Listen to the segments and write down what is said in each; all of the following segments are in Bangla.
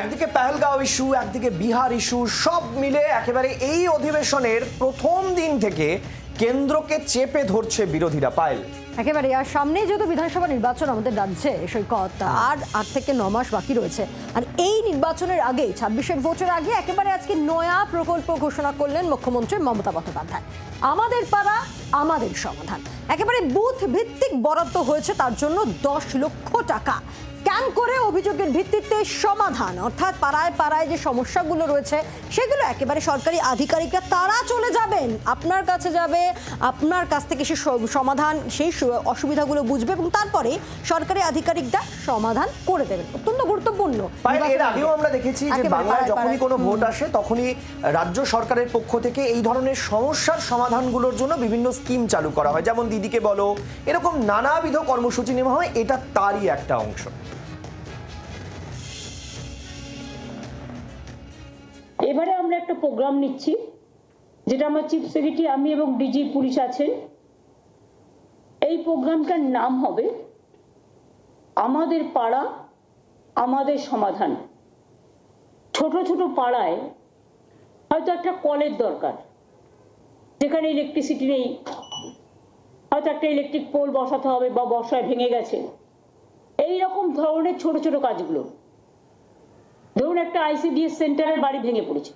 একদিকে পেহেলগাঁও ইস্যু, একদিকে বিহার ইস্যু, সব মিলে একেবারে এই অধিবেশনের প্রথম দিন থেকে কেন্দ্রকে চেপে ধরছে বিরোধীরা পায়েল। একেবারে, আর সামনেই যেহেতু বিধানসভা নির্বাচন, আমাদের রাজ্যে সৈকত আর আট থেকে ন মাস বাকি রয়েছে। আর এই নির্বাচনের আগে ছাব্বিশের ভোটের আগে একেবারে আজকে নয়া প্রকল্প ঘোষণা করলেন মুখ্যমন্ত্রী মমতা বন্দ্যোপাধ্যায়। আমাদের পাড়া, আমাদের সমাধান। একেবারে বুথ ভিত্তিক বরাদ্দ হয়েছে, তার জন্য দশ লক্ষ টাকা। ক্যান করে অভিযোগের ভিত্তিতে সমাধান? অর্থাৎ পাড়ায় পাড়ায় যে সমস্যাগুলো রয়েছে, সেগুলো একেবারে সরকারি আধিকারিকরা, তারা চলে যাবেন। আপনার কাছে যাবে, আপনার কাছ থেকে সে, সমাধান, সেই অসুবিধাগুলো বুঝবে এবং তারপরে সরকারি আধিকারিকরা সমাধান করে দেবেন। অত্যন্ত গুরুত্বপূর্ণ। এর আগেও আমরা দেখেছি যে বাংলায় যখনই কোনো ভোট আসে তখনই রাজ্য সরকারের পক্ষ থেকে এই ধরনের সমস্যার সমাধানগুলোর জন্য বিভিন্ন স্কিম চালু করা হয়। যেমন দিদিকে বলো এরকম নানাবিধ কর্মসূচি নেওয়া হয় এটা তারই একটা অংশ। এবারে আমরা একটা প্রোগ্রাম নিচ্ছি যেটা আমার চিফ সেক্রেটারি আমি এবং ডিজি পুলিশ আছেন। প্রোগ্রামটার নাম হবে আমাদের পাড়া, আমাদের সমাধান। ছোট ছোট পাড়ায় হয়তো একটা কলের দরকার, যেখানে ইলেকট্রিসিটি নেই। হয়তো একটা ইলেকট্রিক পোল বসাতে হবে বা বর্ষায় ভেঙে গেছে। এই রকম ধরনের ছোট ছোট কাজগুলো। ধরুন একটা আইসিডিএস সেন্টারের বাড়ি ভেঙে পড়েছে।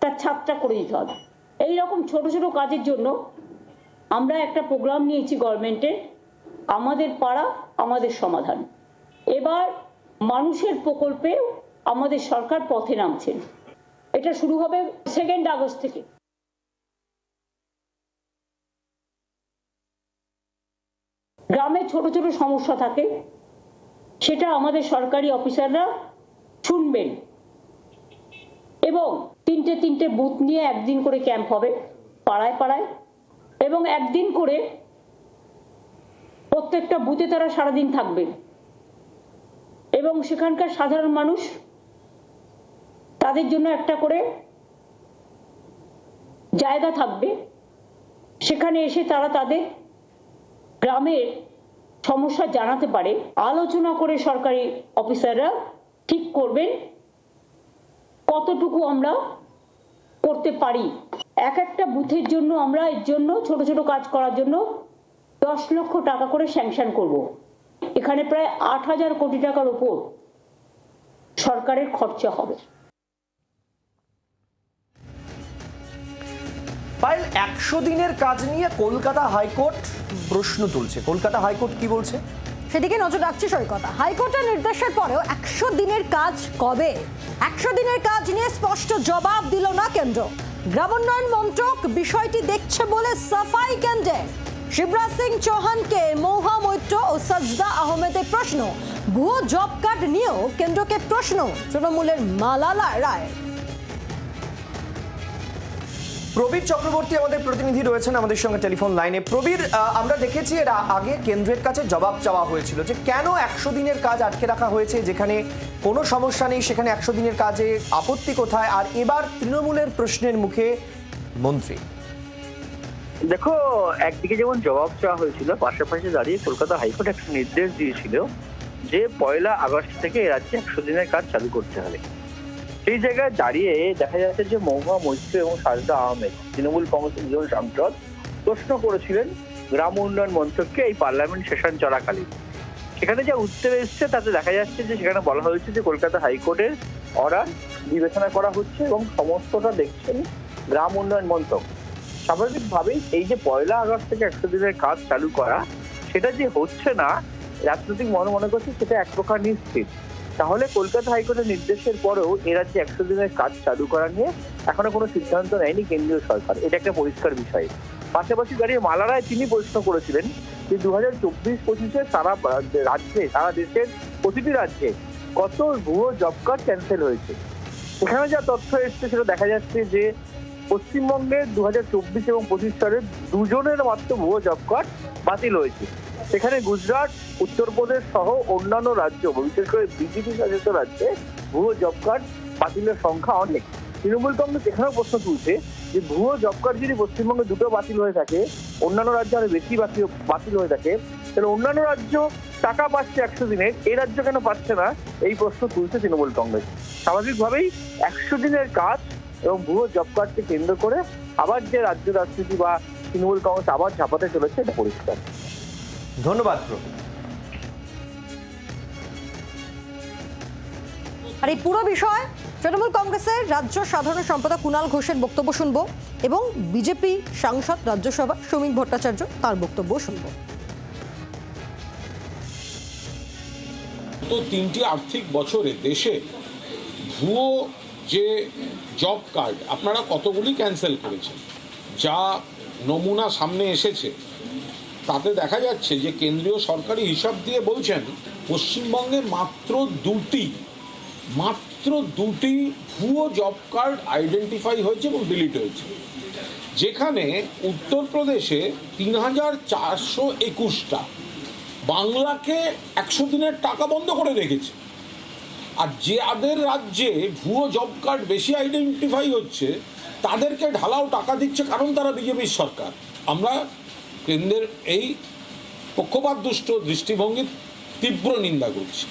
তার ছাদটা করে দিতে হবে। এই রকম ছোট ছোট কাজের জন্য আমরা একটা প্রোগ্রাম নিয়েছি গভর্নমেন্টের আমাদের পাড়া, আমাদের সমাধান। এবার মানুষের প্রকল্পে আমাদের সরকার পথে নামছেন। এটা শুরু হবে সেকেন্ড আগস্ট থেকে। গ্রামে ছোট ছোট সমস্যা থাকে, সেটা আমাদের সরকারি অফিসাররা শুনবেন। এবং তিনটে তিনটে বুথ নিয়ে একদিন করে ক্যাম্প হবে, পাড়ায় পাড়ায়। এবং একদিন করে প্রত্যেকটা বুথে তারা সারাদিন থাকবেন এবং সেখানকার সাধারণ মানুষ তাদের জন্য একটা করে জায়গা থাকবে। সেখানে এসে তারা তাদের গ্রামের সমস্যা জানাতে পারে। আলোচনা করে সরকারি অফিসাররা ঠিক করবেন কতটুকু আমরা করতে পারি। এক একটা বুথের জন্য আমরা এর জন্য ছোট ছোট কাজ করার জন্য দশ লক্ষ টাকা করে স্যাংশন করব। এখানে প্রায় আট হাজার কোটি টাকার উপর সরকারের খরচা হবে। পায়েল একশো দিনের কাজ নিয়ে কলকাতা হাইকোর্ট প্রশ্ন তুলছে। কলকাতা হাইকোর্ট কি বলছে? সেদিকে নজর রাখছি সৈকতা। হাইকোর্টের নির্দেশের পরেও একশো দিনের কাজ কবে? একশো দিনের কাজ নিয়ে স্পষ্ট জবাব দিল না কেন্দ্র। গ্রামোন্নয়ন মন্ত্রক বিষয়টি দেখছে বলে সাফাই কেন্দ্রে। শিবরাজ সিং চৌহানকে মৌহা মৈত্র ও সজদা আহমেদের প্রশ্ন। ভুয়ো জব কার্ড নিয়েও কেন্দ্রকে প্রশ্ন। তৃণমূলের মালালা রায়। প্রবীর চক্রবর্তী আমাদের প্রতিনিধি রয়েছেন আমাদের সঙ্গে টেলিফোন লাইনে। প্রবীর আমরা দেখেছি এর আগে কেন্দ্রের কাছে জবাব চাওয়া হয়েছিল যে কেন একশো দিনের কাজ আটকে রাখা হয়েছে, যেখানে কোনো সমস্যা নেই, সেখানে একশো দিনের কাজে আপত্তি কোথায়? আর এবার তৃণমূলের প্রশ্নের মুখে মন্ত্রী। দেখো, একদিকে যেমন জবাব চাওয়া হয়েছিল, পাশাপাশি দাঁড়িয়ে কলকাতা হাইকোর্ট একটা নির্দেশ দিয়েছিল যে পয়লা আগস্ট থেকে রাজ্যে একশো দিনের কাজ চালু করতে হবে। সেই জায়গায় দাঁড়িয়ে দেখা যাচ্ছে যে মহুয়া মৈত্র এবং সাজদা আহমেদ, তৃণমূল কংগ্রেসের দুজন সাংসদ প্রশ্ন করেছিলেন গ্রাম উন্নয়ন মন্ত্রককে এই পার্লামেন্ট সেশন চলাকালীন। সেখানে যা উত্তর এসছে, তাতে দেখা যাচ্ছে যে সেখানে বলা হয়েছে যে কলকাতা হাইকোর্টের অর্ডার বিবেচনা করা হচ্ছে এবং সমস্তটা দেখছেন গ্রাম উন্নয়ন মন্ত্রক। স্বাভাবিকভাবেই এই যে পয়লা আগস্ট থেকে একশো দিনের কাজ চালু করা, সেটা যে হচ্ছে না, রাজনৈতিক মনে মনে করছে সেটা এক প্রকার নিশ্চিত। তাহলে কলকাতা হাইকোর্টের নির্দেশের পরেও এ রাজ্যে একশো দিনের কাজ চালু করা নিয়ে এখনও কোনো সিদ্ধান্ত নেয়নি কেন্দ্রীয় সরকার। এটা একটা পরিষ্কার বিষয়। পাশাপাশি দাঁড়িয়ে মালারায় তিনি প্রশ্ন করেছিলেন যে দু হাজার চব্বিশ পঁচিশে সারা রাজ্যে, সারা দেশের প্রতিটি রাজ্যে কত ভুয়ো জব কার্ড ক্যান্সেল হয়েছে? এখানে যা তথ্য এসছে সেটা দেখা যাচ্ছে যে পশ্চিমবঙ্গে দু হাজার চব্বিশ এবং পঁচিশ সালে দুজনের মাত্র ভুয়ো জব কার্ড বাতিল হয়েছে। সেখানে গুজরাট, উত্তরপ্রদেশ সহ অন্যান্য রাজ্য, বিশেষ করে বিজেপি শাসিত রাজ্যে ভুয়ো জব কার্ড বাতিলের সংখ্যা অনেক। তৃণমূল কংগ্রেস এখানেও প্রশ্ন তুলছে যে ভুয়ো জব কার্ড যদি পশ্চিমবঙ্গে দুটো বাতিল হয়ে থাকে, অন্যান্য রাজ্যে আরও বেশি বাতিল বাতিল হয়ে থাকে, তাহলে অন্যান্য রাজ্য টাকা পাচ্ছে একশো দিনের এই রাজ্য কেন পাচ্ছে না? এই প্রশ্ন তুলছে তৃণমূল কংগ্রেস। স্বাভাবিকভাবেই একশো দিনের কাজ এবং ভুয়ো জব কার্ডকে কেন্দ্র করে আবার যে রাজ্য রাজনীতি বা তৃণমূল কংগ্রেস আবার ঝাপাতে চলেছে, এটা পরিষ্কার। ধন্যবাদ প্রবীর আর এই পুরো বিষয় তৃণমূল কংগ্রেসের রাজ্য সাধারণ সম্পাদক কুণাল ঘোষের বক্তব্য শুনব এবং বিজেপি সাংসদ রাজ্যসভা শ্রমিক ভট্টাচার্য তার বক্তব্য শুনব। তো তিনটি আর্থিক বছরে দেশে ভুয়ো যে জব কার্ড আপনারা কতগুলি ক্যান্সেল করেছেন? যা নমুনা সামনে এসেছে তাতে দেখা যাচ্ছে যে কেন্দ্রীয় সরকারি হিসাব দিয়ে বলছেন, পশ্চিমবঙ্গে মাত্র দুটি মাত্র দুটি ভুয়ো জব কার্ড আইডেন্টিফাই হয়েছে এবং ডিলিট হয়েছে। যেখানে উত্তরপ্রদেশে তিন হাজার চারশো একুশটা, বাংলাকে একশো দিনের টাকা বন্ধ করে রেখেছে। আর যাদের রাজ্যে ভুয়ো জব কার্ড বেশি আইডেন্টিফাই হচ্ছে, তাদেরকে ঢালাও টাকা দিচ্ছে কারণ তারা বিজেপির সরকার। আমরা কেন্দ্রের এই পক্ষপাত দুষ্ট দৃষ্টিভঙ্গির তীব্র নিন্দা করছি।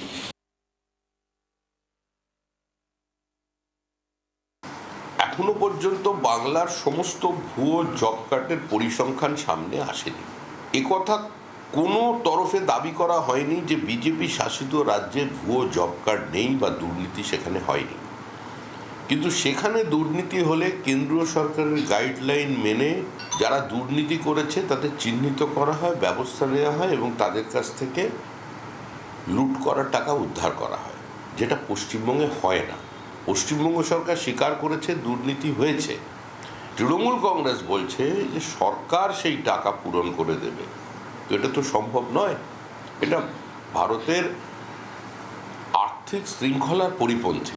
এখনও পর্যন্ত বাংলার সমস্ত ভুয়ো জব কার্ডের পরিসংখ্যান সামনে আসেনি। একথা কোনো তরফে দাবি করা হয়নি যে বিজেপি শাসিত রাজ্যে ভুয়ো জব কার্ড নেই বা দুর্নীতি সেখানে হয়নি। কিন্তু সেখানে দুর্নীতি হলে কেন্দ্রীয় সরকারের গাইডলাইন মেনে যারা দুর্নীতি করেছে তাদের চিহ্নিত করা হয়, ব্যবস্থা নেওয়া হয় এবং তাদের কাছ থেকে লুট করার টাকা উদ্ধার করা হয়, যেটা পশ্চিমবঙ্গে হয় না। পশ্চিমবঙ্গ সরকার স্বীকার করেছে, দুর্নীতি হয়েছে। তৃণমূল কংগ্রেস বলছে যে সরকার সেই টাকা পূরণ করে দেবে। তো এটা তো সম্ভব নয়। এটা ভারতের আর্থিক শৃঙ্খলার পরিপন্থী।